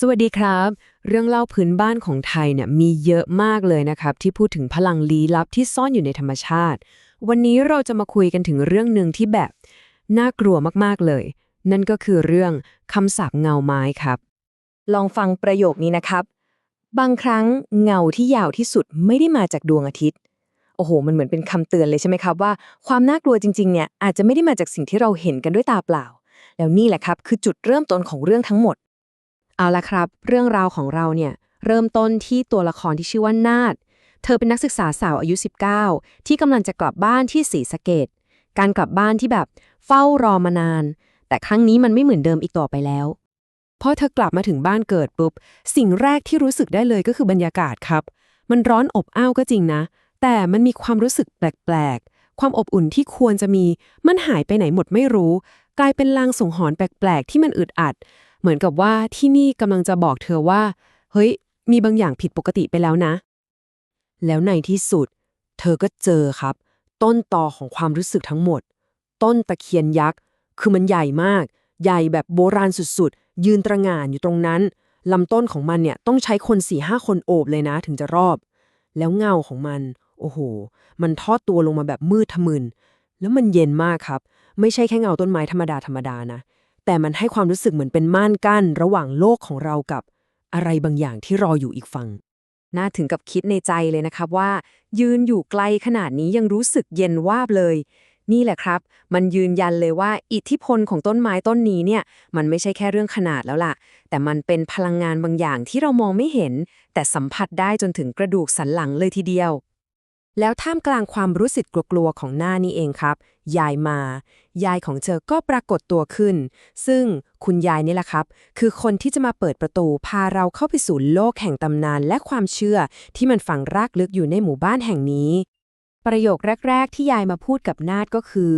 สวัสดีครับ เรื่องเล่าพื้นบ้านของไทยเนี่ยมีเยอะมากเลยนะครับ ที่พูดถึงพลังลี้ลับที่ซ่อนอยู่ในธรรมชาติ วันนี้เราจะมาคุยกันถึงเรื่องหนึ่งที่แบบน่ากลัวมากๆเลย นั่นก็คือเรื่องคำสาปเงาไม้ครับ ลองฟังประโยคนี้นะครับ บางครั้งเงาที่ยาวที่สุดไม่ได้มาจากดวงอาทิตย์ โอ้โห มันเหมือนเป็นคำเตือนเลยใช่ไหมครับว่าความน่ากลัวจริงๆเนี่ยอาจจะไม่ได้มาจากสิ่งที่เราเห็นกันด้วยตาเปล่า แล้วนี่แหละครับคือจุดเริ่มต้นของเรื่องทั้งหมด เอาละครับ เรื่องราวของเราเนี่ยเริ่มต้นที่ตัวละครที่ชื่อว่านาดเธอเป็นนักศึกษาสาวอายุ 19 ที่กำลังจะกลับบ้านที่ศรีสะเกดการกลับบ้านที่แบบเฝ้ารอมานาน แต่ครั้งนี้มันไม่เหมือนเดิมอีกต่อไปแล้วพอเธอกลับมาถึงบ้านเกิดปุ๊บ สิ่งแรกที่รู้สึกได้เลยก็คือบรรยากาศครับ มันร้อนอบอ้าวก็จริงนะ แต่มันมีความรู้สึกแปลกๆ ความอบอุ่นที่ควรจะมี มันหายไปไหนหมดไม่รู้ กลายเป็นลางส่งหรณ์แปลกๆ ที่มันอึดอัด เหมือนกับว่าที่นี่กำลังจะบอกเธอว่า เฮ้ย มีบางอย่างผิดปกติไปแล้วนะ แล้วในที่สุด เธอก็เจอครับ ต้นตอของความรู้สึกทั้งหมด ต้นตะเคียนยักษ์ คือมันใหญ่มาก ใหญ่แบบโบราณสุดๆ ยืนตระหง่านอยู่ตรงนั้นลำต้นของมันเนี่ยต้องใช้คนสี่ห้าคนโอบเลยนะ ถึงจะรอบ แล้วเงาของมัน โอ้โห มันทอดตัวลงมาแบบมืดทะมึน แล้วมันเย็นมากครับ ไม่ใช่แค่เงาต้นไม้ธรรมดาธรรมดานะ แต่มันให้ความรู้สึกเหมือนเป็นม่านกั้น ระหว่างโลกของเรากับอะไรบางอย่างที่รออยู่อีกฝั่งน่าถึงกับคิดในใจเลยนะครับว่า ยืนอยู่ไกลขนาดนี้ยังรู้สึกเย็นวาบเลย นี่แหละครับ มันยืนยันเลยว่าอิทธิพลของต้นไม้ต้นนี้เนี่ยมันไม่ใช่แค่เรื่องขนาดแล้วล่ะ แต่มันเป็นพลังงานบางอย่างที่เรามองไม่เห็น แต่สัมผัสได้จนถึงกระดูกสันหลังเลยทีเดียว แล้วท่ามกลางความรู้สึกกลัวๆของหน้านี่เองครับ ยายมา ยายของเธอก็ปรากฏตัวขึ้น ซึ่งคุณยายนี่แหละครับ คือคนที่จะมาเปิดประตูพาเราเข้าไปสู่โลกแห่งตำนานและความเชื่อที่มันฝังรากลึกอยู่ในหมู่บ้านแห่งนี้ ประโยคแรก ๆ ที่ยายมาพูดกับนาดก็คือ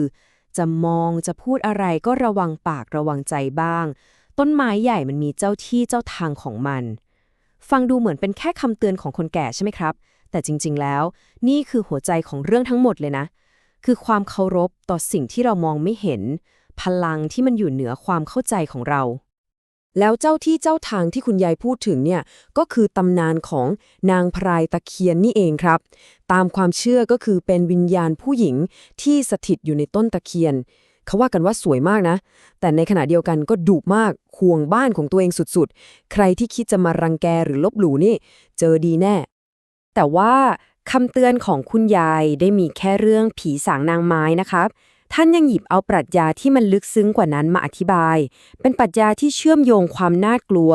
จะมองจะพูดอะไรก็ระวังปากระวังใจบ้าง ต้นไม้ใหญ่มันมีเจ้าที่เจ้าทางของมัน ฟังดูเหมือนเป็นแค่คำเตือนของคนแก่ใช่ไหมครับ แต่จริง ๆ แล้ว นี่คือหัวใจของเรื่องทั้งหมดเลยนะ คือความเคารพต่อสิ่งที่เรามองไม่เห็น พลังที่มันอยู่เหนือความเข้าใจของเรา แล้วเจ้าที่เจ้าทางที่คุณยายพูดถึงเนี่ย ก็คือตำนานของนางพรายตะเคียนนี่เองครับ ตามความเชื่อก็คือเป็นวิญญาณผู้หญิงที่สถิตอยู่ในต้นตะเคียนเขาว่ากันว่าสวยมากนะ แต่ในขณะเดียวกันก็ดุมากห่วงบ้านของตัวเองสุดๆ ใครที่คิดจะมารังแกหรือลบหลู่นี่ เจอดีแน่ แต่ว่าคำเตือนของคุณยายได้มีแค่เรื่องผีสางนางไม้นะครับ ท่านยังหยิบเอาปรัชญาที่มันลึกซึ้งกว่านั้นมาอธิบาย เป็นปรัชญาที่เชื่อมโยงความน่ากลัว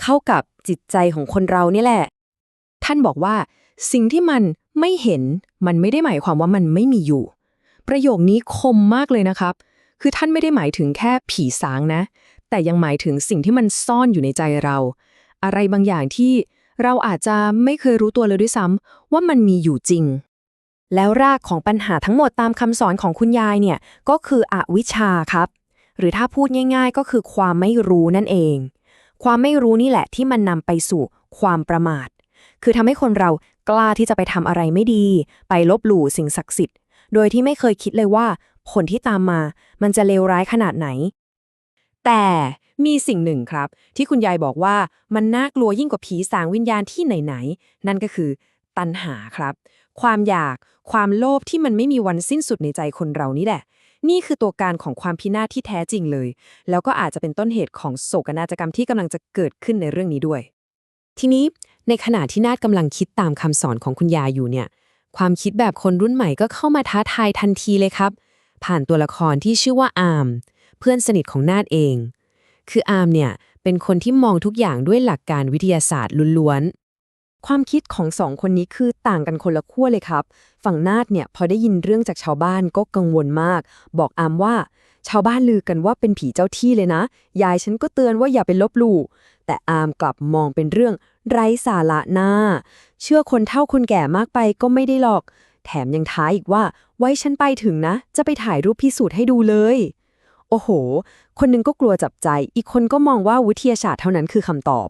เข้ากับจิตใจของคนเรานี่แหละ ท่านบอกว่า สิ่งที่มันไม่เห็นมันไม่ได้หมายความว่ามันไม่มีอยู่ ประโยคนี้คมมากเลยนะครับ คือท่านไม่ได้หมายถึงแค่ผีสางนะ แต่ยังหมายถึงสิ่งที่มันซ่อนอยู่ในใจเรา อะไรบางอย่างที่ เราอาจจะไม่เคยรู้ตัวเลยด้วยซ้ำว่ามันมีอยู่จริง แล้วรากของปัญหาทั้งหมดตามคำสอนของคุณยายเนี่ยก็คืออวิชชาครับ หรือถ้าพูดง่าย ๆ ก็คือความไม่รู้นั่นเอง ความไม่รู้นี่แหละที่มันนำไปสู่ความประมาท คือทำให้คนเรากล้าที่จะไปทำอะไรไม่ดี ไปลบหลู่สิ่งศักดิ์สิทธิ์ โดยที่ไม่เคยคิดเลยว่า ผลที่ตามมา มันจะเลวร้ายขนาดไหน แต่ มีสิ่งหนึ่งครับ ที่คุณยายบอกว่ามันน่ากลัวยิ่งกว่าผีสางวิญญาณที่ไหนๆ นั่นก็คือ ตัณหาครับ ความอยาก ความโลภที่มันไม่มีวันสิ้นสุดในใจคนเรานี่แหละ นี่คือตัวการของความพินาศที่แท้จริงเลย แล้วก็อาจจะเป็นต้นเหตุของโศกนาฏกรรมที่กำลังจะเกิดขึ้นในเรื่องนี้ด้วย ทีนี้ในขณะที่นาดกำลังคิดตามคำสอนของคุณยายอยู่เนี่ย ความคิดแบบคนรุ่นใหม่ก็เข้ามาท้าทายทันทีเลยครับ ผ่านตัวละครที่ชื่อว่าอาร์มเพื่อนสนิทของนาดเอง คืออาร์มเนี่ย เป็นคนที่มองทุกอย่างด้วยหลักการวิทยาศาสตร์ล้วนๆ ความคิดของสองคนนี้คือต่างกันคนละขั้วเลยครับ ฝั่งนาดเนี่ยพอได้ยินเรื่องจากชาวบ้านก็กังวลมาก บอกอาร์มว่า ชาวบ้านลือกันว่าเป็นผีเจ้าที่เลยนะ ยายฉันก็เตือนว่าอย่าไปลบหลู่ แต่อาร์มกลับมองเป็นเรื่องไร้สาระหน้า เชื่อคนเท่าคนแก่มากไปก็ไม่ได้หรอก แถมยังท้ายอีกว่า ไว้ฉันไปถึงนะ จะไปถ่ายรูปพิสูจน์ให้ดูเลย โอ้โห คนหนึงก็กลัวจับใจ อีกคนก็มองว่าวิทยาศาสตร์เท่านั้นคือคำตอบ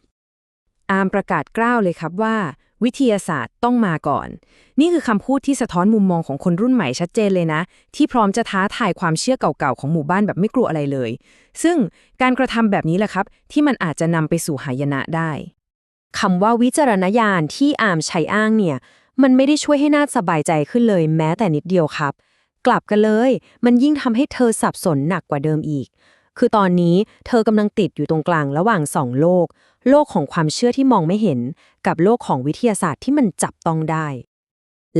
อามประกาศกล้าวเลยครับว่า วิทยาศาสตร์ต้องมาก่อน นี่คือคำพูดที่สะท้อนมุมมองของคนรุ่นใหม่ชัดเจนเลยนะ ที่พร้อมจะท้าทายความเชื่อเก่าๆของหมู่บ้านแบบไม่กลัวอะไรเลย ซึ่งการกระทำแบบนี้แหละครับ ที่มันอาจจะนำไปสู่หายนะได้คำว่าวิจารณญาณที่อามใช้อ้างเนี่ย มันไม่ได้ช่วยให้นาฏสบายใจขึ้นเลยแม้แต่นิดเดียวครับ กลับกันเลย มันยิ่งทำให้เธอสับสนหนักกว่าเดิมอีก คือตอนนี้เธอกำลังติดอยู่ตรงกลางระหว่างสองโลก โลกของความเชื่อที่มองไม่เห็น กับโลกของวิทยาศาสตร์ที่มันจับต้องได้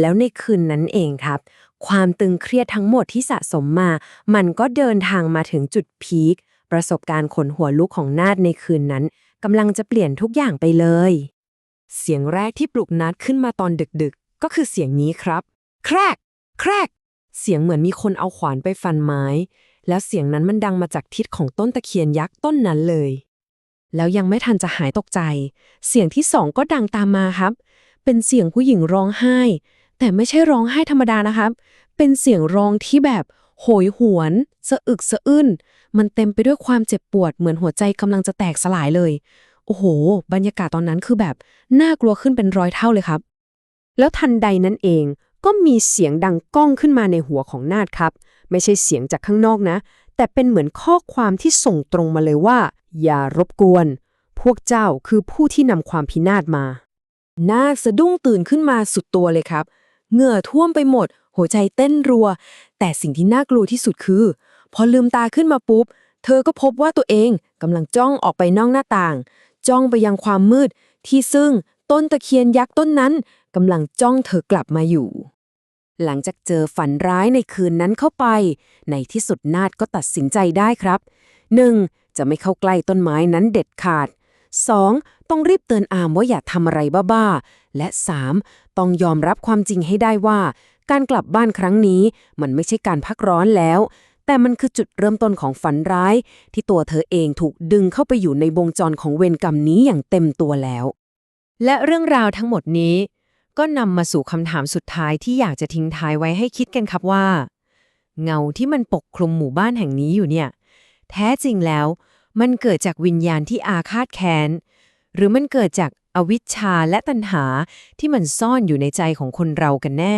แล้วในคืนนั้นเองครับ ความตึงเครียดทั้งหมดที่สะสมมา มันก็เดินทางมาถึงจุดพีคประสบการณ์ขนหัวลุกของนาดในคืนนั้นกำลังจะเปลี่ยนทุกอย่างไปเลย เสียงแรกที่ปลุกนัดขึ้นมาตอนดึกๆ ก็คือเสียงนี้ครับ แครก แครก เสียงเหมือนมีคนเอาขวานไปฟันไม้ แล้วเสียงนั้นมันดังมาจากทิศของต้นตะเคียนยักษ์ต้นนั้นเลย แล้วยังไม่ทันจะหายตกใจ เสียงที่สองก็ดังตามมาครับ เป็นเสียงผู้หญิงร้องไห้ แต่ไม่ใช่ร้องไห้ธรรมดานะครับ เป็นเสียงร้องที่แบบโหยหวนสะอึกสะอื้น มันเต็มไปด้วยความเจ็บปวดเหมือนหัวใจกำลังจะแตกสลายเลย โอ้โห บรรยากาศตอนนั้นคือแบบ น่ากลัวขึ้นเป็นร้อยเท่าเลยครับ แล้วทันใดนั้นเอง ก็มีเสียงดังก้องขึ้นมาในหัวของนาดครับ ไม่ใช่เสียงจากข้างนอกนะ แต่เป็นเหมือนข้อความที่ส่งตรงมาเลยว่า อย่ารบกวน พวกเจ้าคือผู้ที่นำความพินาศมา นาคสะดุ้งตื่นขึ้นมาสุดตัวเลยครับ เหงื่อท่วมไปหมด หัวใจเต้นรัว แต่สิ่งที่น่ากลัวที่สุดคือ พอลืมตาขึ้นมาปุ๊บ เธอก็พบว่าตัวเองกำลังจ้องออกไปนอกหน้าต่าง จ้องไปยังความมืดที่ซึ่งต้นตะเคียนยักษ์ต้นนั้นกำลังจ้องเธอกลับมาอยู่ หลังจากเจอฝันร้ายในคืนนั้นเข้าไป ในที่สุดนาดก็ตัดสินใจได้ครับ 1. จะไม่เข้าใกล้ต้นไม้นั้นเด็ดขาด 2. ต้องรีบเตือนอามว่าอย่าทำอะไรบ้าๆ และ 3. ต้องยอมรับความจริงให้ได้ว่า การกลับบ้านครั้งนี้มันไม่ใช่การพักร้อนแล้ว แต่มันคือจุดเริ่มต้นของฝันร้าย ที่ตัวเธอเองถูกดึงเข้าไปอยู่ในวงจรของเวรกรรมนี้อย่างเต็มตัวแล้ว และเรื่องราวทั้งหมดนี้ ก็นำมาสู่คำถามสุดท้ายที่อยากจะทิ้งท้ายไว้ให้คิดกันครับว่า เงาที่มันปกคลุมหมู่บ้านแห่งนี้อยู่เนี่ย แท้จริงแล้วมันเกิดจากวิญญาณที่อาฆาตแค้น หรือมันเกิดจากอวิชชาและตัณหาที่มันซ่อนอยู่ในใจของคนเรากันแน่